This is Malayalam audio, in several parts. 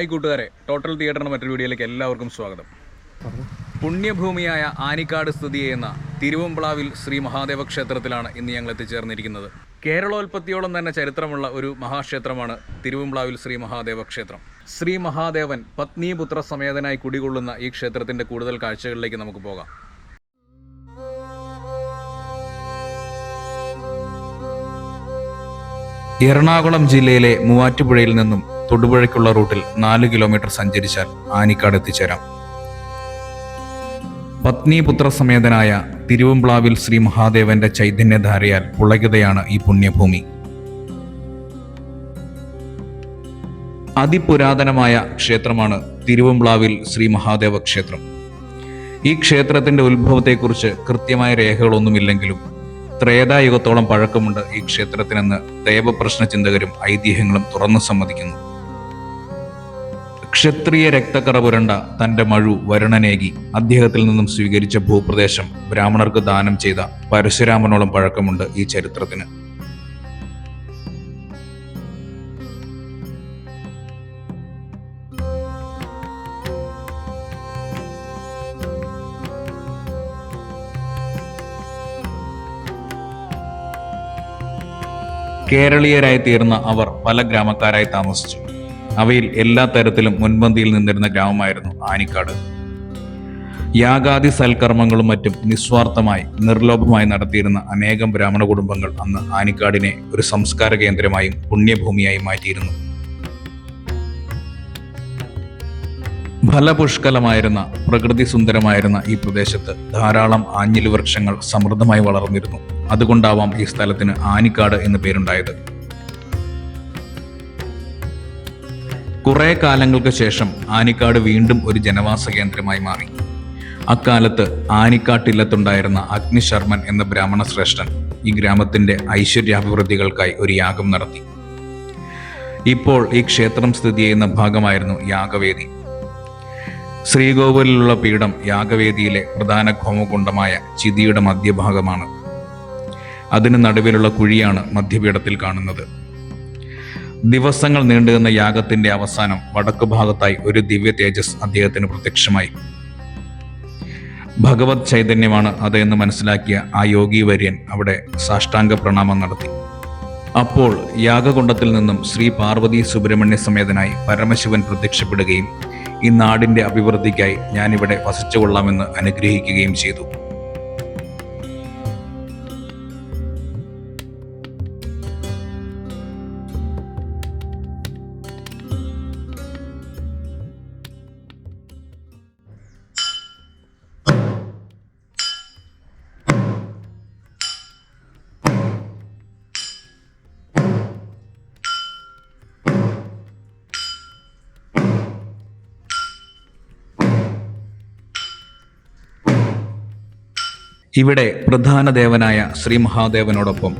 ഹായ് കൂട്ടുകാരെ. ടോട്ടൽ തിയേറ്ററിന്റെ മറ്റൊരു വീഡിയോയിലേക്ക് എല്ലാവർക്കും സ്വാഗതം. പുണ്യഭൂമിയായ ആനിക്കാട് സ്ഥിതി ചെയ്യുന്ന തിരുവമ്പ്ളാവിൽ ശ്രീ മഹാദേവ ക്ഷേത്രത്തിലാണ് ഇന്ന് ഞങ്ങൾ എത്തിച്ചേർന്നിരിക്കുന്നത്. കേരളോൽപ്പത്തിയോളം തന്നെ ചരിത്രമുള്ള ഒരു മഹാക്ഷേത്രമാണ് തിരുവമ്പ്ളാവിൽ ശ്രീ മഹാദേവ ക്ഷേത്രം. ശ്രീ മഹാദേവൻ പത്നിപുത്ര സമേതനായി കുടികൊള്ളുന്ന ഈ ക്ഷേത്രത്തിന്റെ കൂടുതൽ കാഴ്ചകളിലേക്ക് നമുക്ക് പോകാം. എറണാകുളം ജില്ലയിലെ മൂവാറ്റുപുഴയിൽ നിന്നും തൊടുപുഴയ്ക്കുള്ള റൂട്ടിൽ നാല് കിലോമീറ്റർ സഞ്ചരിച്ചാൽ ആനിക്കാട് എത്തിച്ചേരാം. പത്നിപുത്ര സമേതനായ തിരുവമ്പ്ലാവിൽ ശ്രീ മഹാദേവന്റെ ചൈതന്യധാരയാൽ പുളകിതയാണ് ഈ പുണ്യഭൂമി. അതിപുരാതനമായ ക്ഷേത്രമാണ് തിരുവമ്പ്ലാവിൽ ശ്രീ മഹാദേവ ക്ഷേത്രം. ഈ ക്ഷേത്രത്തിന്റെ ഉത്ഭവത്തെക്കുറിച്ച് കൃത്യമായ രേഖകളൊന്നുമില്ലെങ്കിലും ത്രേതായുഗത്തോളം പഴക്കമുണ്ട് ഈ ക്ഷേത്രത്തിനെന്ന് ദേവപ്രശ്ന ചിന്തകരും ഐതിഹ്യങ്ങളും തുറന്നു സമ്മതിക്കുന്നു. ക്ഷത്രിയ രക്തക്കറ പുരണ്ട തന്റെ മഴു വരുണനേകി അദ്ദേഹത്തിൽ നിന്നും സ്വീകരിച്ച ഭൂപ്രദേശം ബ്രാഹ്മണർക്ക് ദാനം ചെയ്ത പരശുരാമനോളം പഴക്കമുണ്ട് ഈ ചരിത്രത്തിന്. കേരളീയരായി തീർന്ന അവർ പല ഗ്രാമക്കാരായി താമസിച്ചു. അവയിൽ എല്ലാ തരത്തിലും മുൻപന്തിയിൽ നിന്നിരുന്ന ഗ്രാമമായിരുന്നു ആനിക്കാട്. യാഗാദി സൽക്കർമ്മങ്ങളും മറ്റും നിസ്വാർത്ഥമായി നിർലോഭമായി നടത്തിയിരുന്ന അനേകം ബ്രാഹ്മണ കുടുംബങ്ങൾ അന്ന് ആനിക്കാടിനെ ഒരു സംസ്കാര കേന്ദ്രമായും പുണ്യഭൂമിയായും മാറ്റിയിരുന്നു. ഫലപുഷ്കലമായിരുന്ന പ്രകൃതി സുന്ദരമായിരുന്ന ഈ പ്രദേശത്ത് ധാരാളം ആഞ്ഞിലി വൃക്ഷങ്ങൾ സമൃദ്ധമായി വളർന്നിരുന്നു. അതുകൊണ്ടാവാം ഈ സ്ഥലത്തിന് ആനിക്കാട് എന്ന് പേരുണ്ടായത്. കുറെ കാലങ്ങൾക്ക് ശേഷം ആനിക്കാട് വീണ്ടും ഒരു ജനവാസ കേന്ദ്രമായി മാറി. അക്കാലത്ത് ആനിക്കാട്ടില്ലത്തുണ്ടായിരുന്ന അഗ്നിശർമ്മൻ എന്ന ബ്രാഹ്മണ ശ്രേഷ്ഠൻ ഈ ഗ്രാമത്തിന്റെ ഐശ്വര്യാഭിവൃദ്ധികൾക്കായി ഒരു യാഗം നടത്തി. ഇപ്പോൾ ഈ ക്ഷേത്രം സ്ഥിതി ചെയ്യുന്ന ഭാഗമായിരുന്നു യാഗവേദി. ശ്രീകോവിലുള്ള പീഠം യാഗവേദിയിലെ പ്രധാന ഹോമകുണ്ഡമായ ചിതിയുടെ മധ്യഭാഗമാണ്. അതിന് നടുവിലുള്ള കുഴിയാണ് മധ്യപീഠത്തിൽ കാണുന്നത്. ദിവസങ്ങൾ നീണ്ടുനിന്ന യാഗത്തിന്റെ അവസാനം വടക്കു ഭാഗത്തായി ഒരു ദിവ്യ തേജസ് അദ്ദേഹത്തിന് പ്രത്യക്ഷമായി. ഭഗവത് ചൈതന്യമാണ് അതെന്ന് മനസ്സിലാക്കിയ ആ യോഗി വര്യൻ അവിടെ സാഷ്ടാംഗ പ്രണാമം നടത്തി. അപ്പോൾ യാഗകുണ്ടത്തിൽ നിന്നും ശ്രീ പാർവതി സുബ്രഹ്മണ്യ സമേതനായി പരമശിവൻ പ്രത്യക്ഷപ്പെടുകയും ഈ നാടിന്റെ അഭിവൃദ്ധിക്കായി ഞാനിവിടെ വസിച്ചുകൊള്ളാമെന്ന് അനുഗ്രഹിക്കുകയും ചെയ്തു. ഇവിടെ പ്രധാന ദേവനായ ശ്രീ മഹാദേവനോടൊപ്പം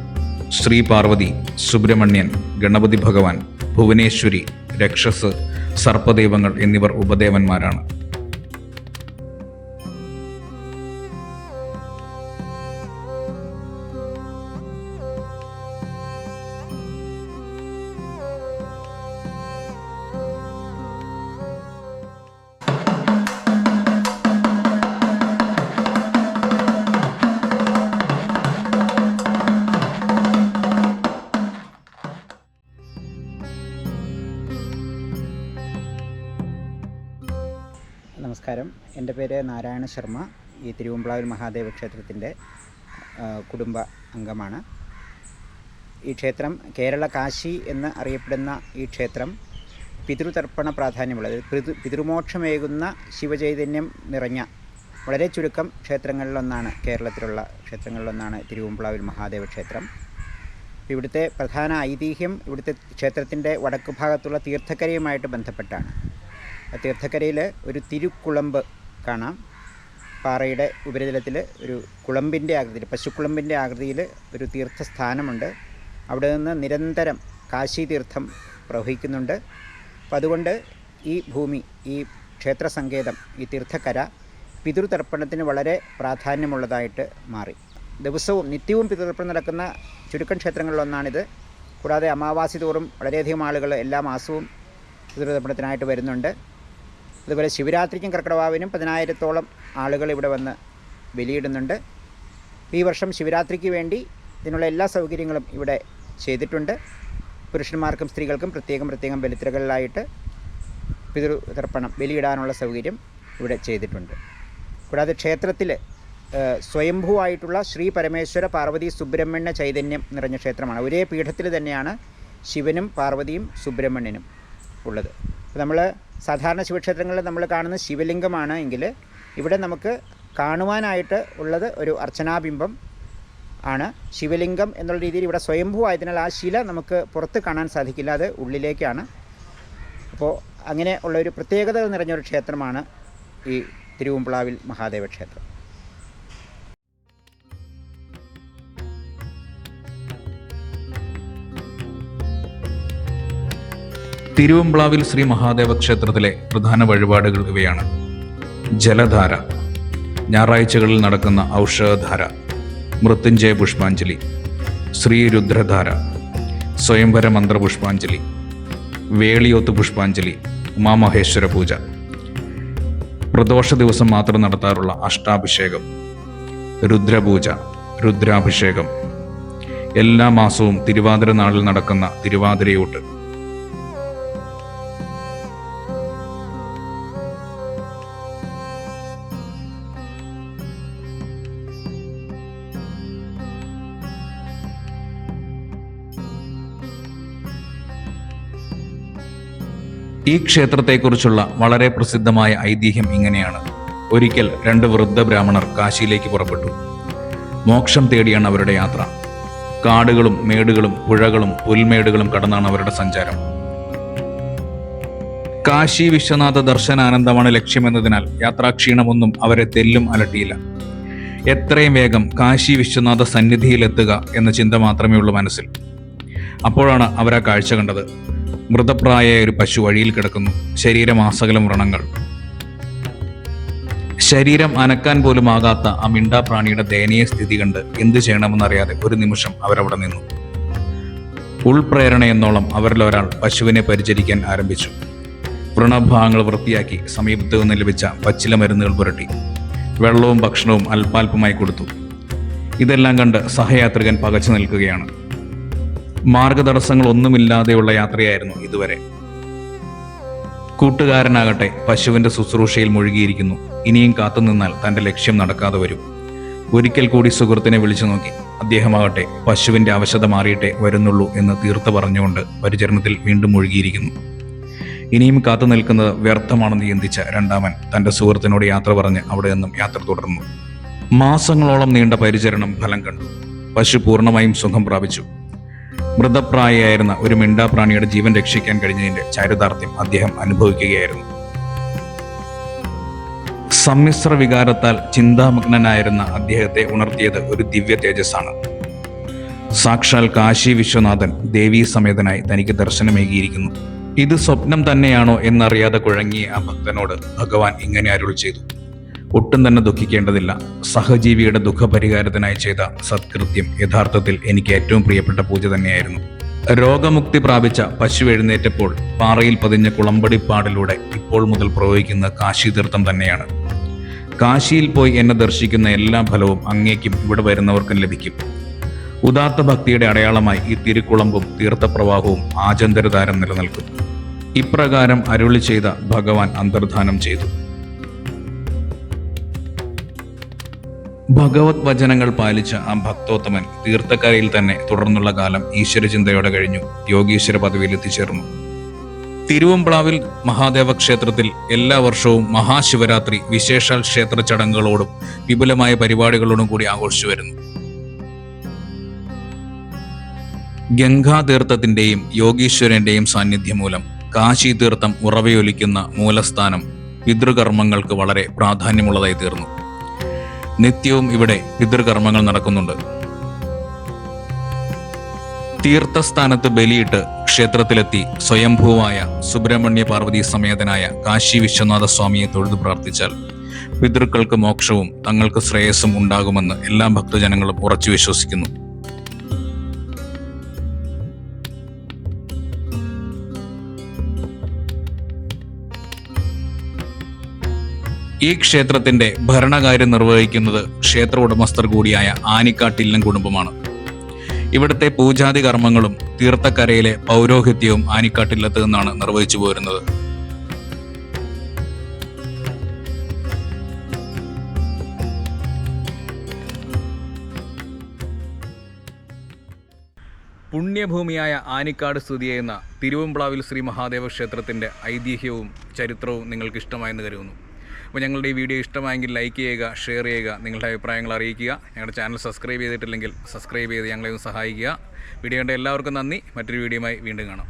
ശ്രീ പാർവതി സുബ്രഹ്മണ്യൻ ഗണപതി ഭഗവാൻ ഭുവനേശ്വരി രക്ഷസ് സർപ്പദൈവങ്ങൾ എന്നിവർ ഉപദേവന്മാരാണ്. പേര് നാരായണ ശർമ്മ. ഈ തിരുവമ്പ്ളാവിൽ മഹാദേവ ക്ഷേത്രത്തിന്റെ കുടുംബ അംഗമാണ്. ഈ ക്ഷേത്രം കേരള കാശി എന്ന് അറിയപ്പെടുന്ന ഈ ക്ഷേത്രം പിതൃതർപ്പണ പ്രാധാന്യമുള്ളത്. പിതൃ പിതൃമോക്ഷമേകുന്ന ശിവചൈതന്യം നിറഞ്ഞ വളരെ ചുരുക്കം ക്ഷേത്രങ്ങളിലൊന്നാണ് കേരളത്തിലുള്ള ക്ഷേത്രങ്ങളിലൊന്നാണ് തിരുവമ്പ്ളാവിൽ മഹാദേവ ക്ഷേത്രം. ഇവിടുത്തെ പ്രധാന ഐതിഹ്യം ഇവിടുത്തെ ക്ഷേത്രത്തിന്റെ വടക്ക് ഭാഗത്തുള്ള തീർത്ഥക്കരയുമായിട്ട് ബന്ധപ്പെട്ടാണ്. തീർത്ഥക്കരയിൽ ഒരു തിരുക്കുളമ്പ് കാണാം. പാറയുടെ ഉപരിതലത്തിൽ ഒരു കുളമ്പിന്റെ ആകൃതിയിൽ പശുക്കുളമ്പിന്റെ ആകൃതിയിൽ ഒരു തീർത്ഥസ്ഥാനമുണ്ട്. അവിടെ നിന്ന് നിരന്തരം കാശി തീർത്ഥം പ്രവഹിക്കുന്നുണ്ട്. അപ്പം അതുകൊണ്ട് ഈ ഭൂമി ഈ ക്ഷേത്ര സങ്കേതം ഈ തീർത്ഥക്കര പിതൃതർപ്പണത്തിന് വളരെ പ്രാധാന്യമുള്ളതായിട്ട് മാറി. ദിവസവും നിത്യവും പിതൃതർപ്പണം നടക്കുന്ന ചുരുക്കം ക്ഷേത്രങ്ങളിലൊന്നാണിത്. കൂടാതെ അമാവാസി തോറും വളരെയധികം ആളുകൾ എല്ലാ മാസവും പിതൃതർപ്പണത്തിനായിട്ട് വരുന്നുണ്ട്. അതുപോലെ ശിവരാത്രിക്കും കർക്കിടവാവിനും പതിനായിരത്തോളം ആളുകൾ ഇവിടെ വന്ന് ബലിയിടുന്നുണ്ട്. ഈ വർഷം ശിവരാത്രിക്ക് വേണ്ടി ഇതിനുള്ള എല്ലാ സൗകര്യങ്ങളും ഇവിടെ ചെയ്തിട്ടുണ്ട്. പുരുഷന്മാർക്കും സ്ത്രീകൾക്കും പ്രത്യേകം പ്രത്യേകം ബലിത്തിരകളിലായിട്ട് പിതൃതർപ്പണം ബലിയിടാനുള്ള സൗകര്യം ഇവിടെ ചെയ്തിട്ടുണ്ട്. കൂടാതെ ക്ഷേത്രത്തിൽ സ്വയംഭൂവായിട്ടുള്ള ശ്രീ പരമേശ്വര പാർവതി സുബ്രഹ്മണ്യ ചൈതന്യം നിറഞ്ഞ ക്ഷേത്രമാണ്. ഒരേ പീഠത്തിൽ തന്നെയാണ് ശിവനും പാർവതിയും സുബ്രഹ്മണ്യനും ഉള്ളത്. നമ്മൾ സാധാരണ ശിവക്ഷേത്രങ്ങളിൽ നമ്മൾ കാണുന്ന ശിവലിംഗമാണ് എങ്കിൽ ഇവിടെ നമുക്ക് കാണുവാനായിട്ട് ഉള്ളത് ഒരു അർച്ചനാബിംബം ആണ്. ശിവലിംഗം എന്നുള്ള രീതിയിൽ ഇവിടെ സ്വയംഭൂ ആയതിനാൽ ആ ശില നമുക്ക് പുറത്ത് കാണാൻ സാധിക്കില്ല. അത് ഉള്ളിലേക്കാണ്. അപ്പോൾ അങ്ങനെ ഉള്ള ഒരു പ്രത്യേകത നിറഞ്ഞൊരു ക്ഷേത്രമാണ് ഈ തിരുവുമ്പളാവിൽ മഹാദേവ ക്ഷേത്രം. തിരുവമ്പ്ലാവിൽ ശ്രീ മഹാദേവ ക്ഷേത്രത്തിലെ പ്രധാന വഴിപാടുകൾ ഇവയാണ്. ജലധാര. ഞായറാഴ്ചകളിൽ നടക്കുന്ന ഔഷധധാര. മൃത്യുഞ്ജയ പുഷ്പാഞ്ജലി. ശ്രീ രുദ്രധാര സ്വയംവര മന്ത്രപുഷ്പാഞ്ജലി. വേളിയോത്ത് പുഷ്പാഞ്ജലി. ഉമാമഹേശ്വര പൂജ. പ്രദോഷ ദിവസം മാത്രം നടത്താറുള്ള അഷ്ടാഭിഷേകം. രുദ്രപൂജ. രുദ്രാഭിഷേകം. എല്ലാ മാസവും തിരുവാതിര നാളിൽ നടക്കുന്ന തിരുവാതിരയൂട്ട്. ഈ ക്ഷേത്രത്തെക്കുറിച്ചുള്ള വളരെ പ്രസിദ്ധമായ ഐതിഹ്യം ഇങ്ങനെയാണ്. ഒരിക്കൽ രണ്ട് വൃദ്ധ ബ്രാഹ്മണർ കാശിയിലേക്ക് പുറപ്പെട്ടു. മോക്ഷം തേടിയാണ് അവരുടെ യാത്ര. കാടുകളും മേടുകളും പുഴകളും പുൽമേടുകളും കടന്നാണ് അവരുടെ സഞ്ചാരം. കാശി വിശ്വനാഥ ദർശനാനന്ദമാണ് ലക്ഷ്യമെന്നതിനാൽ യാത്രാക്ഷീണമൊന്നും അവരെ തെല്ലും അലട്ടിയില്ല. എത്രയും വേഗം കാശി വിശ്വനാഥ സന്നിധിയിലെത്തുക എന്ന ചിന്ത മാത്രമേ ഉള്ളൂ മനസ്സിൽ. അപ്പോഴാണ് അവർ ആ കാഴ്ച കണ്ടത്. മൃതപ്രായമായ ഒരു പശു വഴിയിൽ കിടക്കുന്നു. ശരീരം ആസകലം വ്രണങ്ങൾ. ശരീരം അനക്കാൻ പോലും ആകാത്ത ആ മിണ്ടാപ്രാണിയുടെ ദയനീയ സ്ഥിതി കണ്ട് എന്തു ചെയ്യണമെന്നറിയാതെ ഒരു നിമിഷം അവരവിടെ നിന്നു. ഉൾപ്രേരണ എന്നോളം അവരിൽ ഒരാൾ പശുവിനെ പരിചരിക്കാൻ ആരംഭിച്ചു. വ്രണഭാഗങ്ങൾ വൃത്തിയാക്കി സമീപത്ത് നിന്ന് ലഭിച്ച പച്ചില മരുന്നുകൾ പുരട്ടി. വെള്ളവും ഭക്ഷണവും അല്പാൽപമായി കൊടുത്തു. ഇതെല്ലാം കണ്ട് സഹയാത്രികൻ പകച്ചു നിൽക്കുകയാണ്. മാർഗതടസ്സങ്ങൾ ഒന്നുമില്ലാതെയുള്ള യാത്രയായിരുന്നു ഇതുവരെ. കൂട്ടുകാരനാകട്ടെ പശുവിന്റെ ശുശ്രൂഷയിൽ മുഴുകിയിരിക്കുന്നു. ഇനിയും കാത്തുനിന്നാൽ തന്റെ ലക്ഷ്യം നടക്കാതെ വരും. ഒരിക്കൽ കൂടി സുഹൃത്തിനെ വിളിച്ചു നോക്കി. അദ്ദേഹമാകട്ടെ പശുവിന്റെ അവശത മാറിയിട്ടേ വരുന്നുള്ളൂ എന്ന് തീർത്ത് പറഞ്ഞുകൊണ്ട് പരിചരണത്തിൽ വീണ്ടും മുഴുകിയിരിക്കുന്നു. ഇനിയും കാത്തു നിൽക്കുന്നത് വ്യർത്ഥമാണെന്ന് ചിന്തിച്ച രണ്ടാമൻ തന്റെ സുഹൃത്തിനോട് യാത്ര പറഞ്ഞ് അവിടെ നിന്നും യാത്ര തുടർന്നു. മാസങ്ങളോളം നീണ്ട പരിചരണം ഫലം കണ്ടു. പശു പൂർണമായും സുഖം പ്രാപിച്ചു. മൃതപ്രായയായിരുന്ന ഒരു മിണ്ടാപ്രാണിയുടെ ജീവൻ രക്ഷിക്കാൻ കഴിഞ്ഞതിന്റെ ചാരിതാർത്ഥ്യം അദ്ദേഹം അനുഭവിക്കുകയായിരുന്നു. സമ്മിശ്ര വികാരത്താൽ ചിന്താമഗ്നനായിരുന്ന അദ്ദേഹത്തെ ഉണർത്തിയത് ഒരു ദിവ്യ തേജസ്സാണ്. സാക്ഷാൽ കാശി വിശ്വനാഥൻ ദേവീ സമേതനായി തനിക്ക് ദർശനമേകിയിരിക്കുന്നു. ഇത് സ്വപ്നം തന്നെയാണോ എന്നറിയാതെ കുഴങ്ങിയ ആ ഭക്തനോട് ഭഗവാൻ ഇങ്ങനെ അരുൾ ചെയ്തു. ഒട്ടും തന്നെ ദുഃഖിക്കേണ്ടതില്ല. സഹജീവിയുടെ ദുഃഖപരിഹാരത്തിനായി ചെയ്ത സത്കൃത്യം യഥാർത്ഥത്തിൽ എനിക്ക് ഏറ്റവും പ്രിയപ്പെട്ട പൂജ തന്നെയായിരുന്നു. രോഗമുക്തി പ്രാപിച്ച പശു എഴുന്നേറ്റപ്പോൾ പാറയിൽ പതിഞ്ഞ കുളമ്പടിപ്പാടിലൂടെ ഇപ്പോൾ മുതൽ പ്രവഹിക്കുന്ന കാശീതീർത്ഥം തന്നെയാണ്. കാശിയിൽ പോയി എന്നെ ദർശിക്കുന്ന എല്ലാ ഫലവും അങ്ങേക്കും ഇവിടെ വരുന്നവർക്കും ലഭിക്കും. ഉദാത്ത ഭക്തിയുടെ അടയാളമായി ഈ തിരുക്കുളമ്പും തീർത്ഥപ്രവാഹവും ആചന്തരതാരം നിലനിൽക്കും. ഇപ്രകാരം അരുളി ചെയ്ത ഭഗവാൻ അന്തർധാനം ചെയ്തു. ഭഗവത് വചനങ്ങൾ പാലിച്ച ആ ഭക്തോത്തമൻ തീർത്ഥക്കരയിൽ തന്നെ തുടർന്നുള്ള കാലം ഈശ്വരചിന്തയോടെ കഴിഞ്ഞു. യോഗീശ്വര പദവിയിൽ എത്തിച്ചേർന്നു. തിരുവമ്പ്ളാവിൽ മഹാദേവ ക്ഷേത്രത്തിൽ എല്ലാ വർഷവും മഹാശിവരാത്രി വിശേഷാൽ ക്ഷേത്ര ചടങ്ങുകളോടും വിപുലമായ പരിപാടികളോടും കൂടി ആഘോഷിച്ചു വരുന്നു. ഗംഗാതീർത്ഥത്തിന്റെയും യോഗീശ്വരന്റെയും സാന്നിധ്യം മൂലം കാശി തീർത്ഥം ഉറവയൊലിക്കുന്ന മൂലസ്ഥാനം പിതൃകർമ്മങ്ങൾക്ക് വളരെ പ്രാധാന്യമുള്ളതായി തീർന്നു. നിത്യവും ഇവിടെ പിതൃകർമ്മങ്ങൾ നടക്കുന്നുണ്ട്. തീർത്ഥസ്ഥാനത്ത് ബലിയിട്ട് ക്ഷേത്രത്തിലെത്തി സ്വയംഭൂവായ സുബ്രഹ്മണ്യ പാർവതി സമേതനായ കാശി വിശ്വനാഥ സ്വാമിയെ തൊഴുതു പ്രാർത്ഥിച്ചാൽ പിതൃക്കൾക്ക് മോക്ഷവും തങ്ങൾക്ക് ശ്രേയസ്സും ഉണ്ടാകുമെന്ന് എല്ലാ ഭക്തജനങ്ങളും ഉറച്ചു വിശ്വസിക്കുന്നു. ഈ ക്ഷേത്രത്തിന്റെ ഭരണകാര്യം നിർവഹിക്കുന്നത് ക്ഷേത്ര ഉടമസ്ഥർ കൂടിയായ ആനിക്കാട്ടില്ലൻ കുടുംബമാണ്. ഇവിടുത്തെ പൂജാതി കർമ്മങ്ങളും തീർത്ഥക്കരയിലെ പൗരോഹിത്യവും ആനിക്കാട്ടില്ലത്ത് നിന്നാണ് നിർവഹിച്ചു പോരുന്നത്. പുണ്യഭൂമിയായ ആനിക്കാട് സ്ഥിതി ചെയ്യുന്ന തിരുവമ്പ്ലാവിൽ ശ്രീ മഹാദേവ ക്ഷേത്രത്തിന്റെ ഐതിഹ്യവും ചരിത്രവും നിങ്ങൾക്ക് ഇഷ്ടമായെന്ന് കരുതുന്നു. അപ്പോൾ ഞങ്ങളുടെ ഈ വീഡിയോ ഇഷ്ടമായെങ്കിൽ ലൈക്ക് ചെയ്യുക ഷെയർ ചെയ്യുക നിങ്ങളുടെ അഭിപ്രായങ്ങൾ അറിയിക്കുക. ഞങ്ങളുടെ ചാനൽ സബ്സ്ക്രൈബ് ചെയ്തിട്ടില്ലെങ്കിൽ സബ്സ്ക്രൈബ് ചെയ്ത് ഞങ്ങളെ ഒന്ന് സഹായിക്കുക. വീഡിയോ കണ്ട എല്ലാവർക്കും നന്ദി. മറ്റൊരു വീഡിയോയുമായി വീണ്ടും കാണാം.